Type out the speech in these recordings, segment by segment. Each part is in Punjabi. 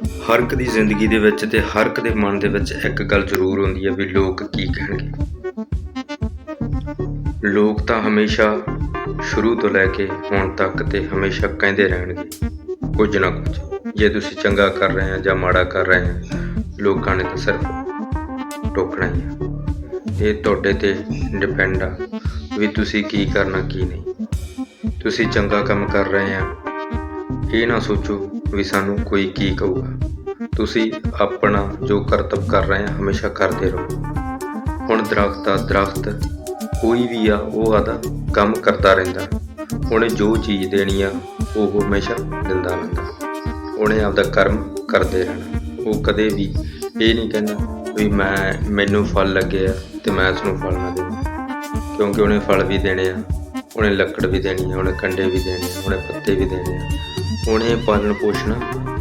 ਹਰ ਇੱਕ ਦੀ ਜ਼ਿੰਦਗੀ ਦੇ ਵਿੱਚ ਤੇ ਹਰ ਇੱਕ ਦੇ ਮਨ ਦੇ ਵਿੱਚ ਇੱਕ ਗੱਲ ਜ਼ਰੂਰ ਹੁੰਦੀ ਹੈ ਵੀ ਲੋਕ ਕੀ ਕਹਿਣਗੇ। ਲੋਕ ਤਾਂ ਹਮੇਸ਼ਾ ਸ਼ੁਰੂ ਤੋਂ ਲੈ ਕੇ ਹੁਣ ਤੱਕ ਤੇ ਹਮੇਸ਼ਾ ਕਹਿੰਦੇ ਰਹਿਣਗੇ, ਕੁਝ ਨਾ ਕੁਝ। ਜੇ ਤੁਸੀਂ ਚੰਗਾ ਕਰ ਰਹੇ ਆ ਜਾਂ ਮਾੜਾ ਕਰ ਰਹੇ ਆ ਲੋਕਾਂ ਨੇ ਤਾਂ ਸਿਰਫ ਟੋਕਣਾ ਹੀ ਹੈ। ਇਹ ਤੁਹਾਡੇ ਤੇ ਡਿਪੈਂਡ ਆ ਵੀ ਤੁਸੀਂ ਕੀ ਕਰਨਾ, ਕੀ ਨਹੀਂ। ਤੁਸੀਂ ਚੰਗਾ ਕੰਮ ਕਰ ਰਹੇ ਆ ਇਹ ਨਾ ਸੋਚੋ ਵੀ ਸਾਨੂੰ ਕੋਈ ਕੀ ਕਹੂਗਾ। ਤੁਸੀਂ ਆਪਣਾ ਜੋ ਕਰਤੱਵ ਕਰ ਰਹੇ ਆ, ਹਮੇਸ਼ਾ ਕਰਦੇ ਰਹੋ। ਹੁਣ ਦਰਖਤ ਆ, ਦਰਖਤ, ਕੋਈ ਵੀ ਆ, ਉਹ ਆਦਾ ਕੰਮ ਕਰਦਾ ਰਹਿੰਦਾ। ਉਹਨੇ ਜੋ ਚੀਜ਼ ਦੇਣੀ ਆ, ਉਹ ਹਮੇਸ਼ਾ ਦਿੰਦਾ ਰਹਿੰਦਾ। ਉਹਨੇ ਆਪਦਾ ਕਰਮ ਕਰਦੇ ਰਹਿਣਾ। ਉਹ ਕਦੇ ਵੀ ਇਹ ਨਹੀਂ ਕਹਿੰਦਾ ਵੀ ਮੈਂ, ਮੈਨੂੰ ਫਲ ਲੱਗੇ ਆ ਤੇ ਮੈਂ ਇਸ ਨੂੰ ਫਲ ਨਾ ਦੇਵਾਂ। ਕਿਉਂਕਿ ਉਹਨੇ ਫਲ ਵੀ ਦੇਣੇ ਆ, ਉਹਨੇ ਲੱਕੜ ਵੀ ਦੇਣੀ ਆ, ਉਹਨੇ ਕੰਡੇ ਵੀ ਦੇਣੇ ਆ, ਉਹਨੇ ਪੱਤੇ ਵੀ ਦੇਣੇ ਆ। ਉਹਨੇ ਪਾਲਣ ਪੋਸ਼ਣ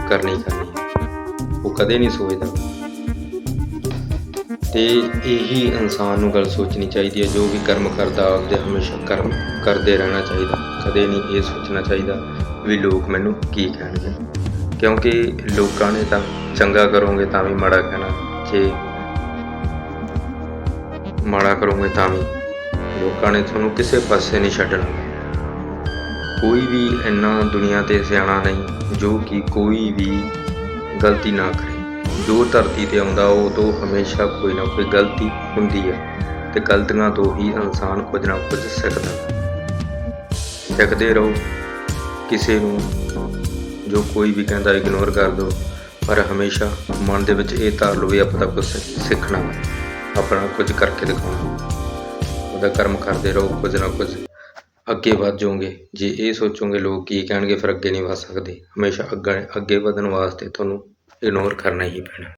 ਕਰਨੀ ਕਰਨੀ। ਆ ਉਹ ਕਦੇ ਨਹੀਂ ਸੋਚਦਾ। ਤੇ ਇਹੀ ਇਨਸਾਨ ਨੂੰ ਗੱਲ ਸੋਚਣੀ ਚਾਹੀਦੀ ਹੈ, ਜੋ ਵੀ ਕਰਮ ਕਰਦਾ, ਆਪਦੇ ਹਮੇਸ਼ਾ ਕਰਮ ਕਰਦੇ ਰਹਿਣਾ ਚਾਹੀਦਾ। ਕਦੇ ਨਹੀਂ ਇਹ ਸੋਚਣਾ ਚਾਹੀਦਾ ਵੀ ਲੋਕ ਮੈਨੂੰ ਕੀ ਕਹਿਣਗੇ। ਕਿਉਂਕਿ ਲੋਕਾਂ ਨੇ ਤਾਂ ਚੰਗਾ ਕਰੋਗੇ ਤਾਂ ਵੀ ਮਾੜਾ ਕਹਿਣਾ। ਜੇ ਮਾੜਾ ਕਰੋਗੇ ਤਾਂ ਵੀ ਲੋਕਾਂ ਨੇ ਤੁਹਾਨੂੰ ਕਿਸੇ ਪਾਸੇ ਨਹੀਂ ਛੱਡਣਾ। ਕੋਈ ਵੀ ਇੰਨਾ ਦੁਨੀਆ ਤੇ ਸਿਆਣਾ ਨਹੀਂ, ਜੋ ਕਿ ਕੋਈ ਵੀ ਗਲਤੀ ਨਾ ਕਰੇ। ਜੋ ਧਰਤੀ ਤੇ ਆਉਂਦਾ, ਉਹ ਤੋਂ ਹਮੇਸ਼ਾ ਕੋਈ ਨਾ ਕੋਈ ਗਲਤੀ ਹੁੰਦੀ ਹੈ ਤੇ ਗਲਤੀਆਂ ਤੋਂ ਹੀ ਇਨਸਾਨ ਕੁਝ ਨਾ ਕੁਝ ਸਿੱਖਦਾ। ਸਿੱਖਦੇ ਰਹੋ। ਕਿਸੇ ਨੂੰ ਜੋ ਕੋਈ ਵੀ ਕਹਿੰਦਾ ਇਗਨੋਰ ਕਰ ਦਿਓ। ਪਰ ਹਮੇਸ਼ਾ ਮਨ ਦੇ ਵਿੱਚ ਇਹ ਧਾਰ ਲਓ ਵੀ ਆਪਾਂ ਤਾਂ ਕੁਝ ਸਿੱਖਣਾ ਹੈ। ਆਪਣਾ ਕੁਝ ਕਰਕੇ ਦਿਖਾਉਣਾ ਉਹਦਾ ਕਰਮ ਕਰਦੇ ਰਹੋ, ਕੁਝ ਨਾ ਕੁਝ ਅੱਗੇ ਵੱਧ ਜਾਓਗੇ ਜੇ ਇਹ ਸੋਚੋਗੇ, ਲੋਕ ਕੀ ਕਹਿਣਗੇ, ਫਿਰ ਅੱਗੇ ਨਹੀਂ ਵੱਧ ਸਕਦੇ। ਹਮੇਸ਼ਾ ਅੱਗੇ ਅੱਗੇ ਵਧਣ ਵਾਸਤੇ ਤੁਹਾਨੂੰ ਇਗਨੋਰ ਕਰਨਾ ਹੀ ਪੈਣਾ।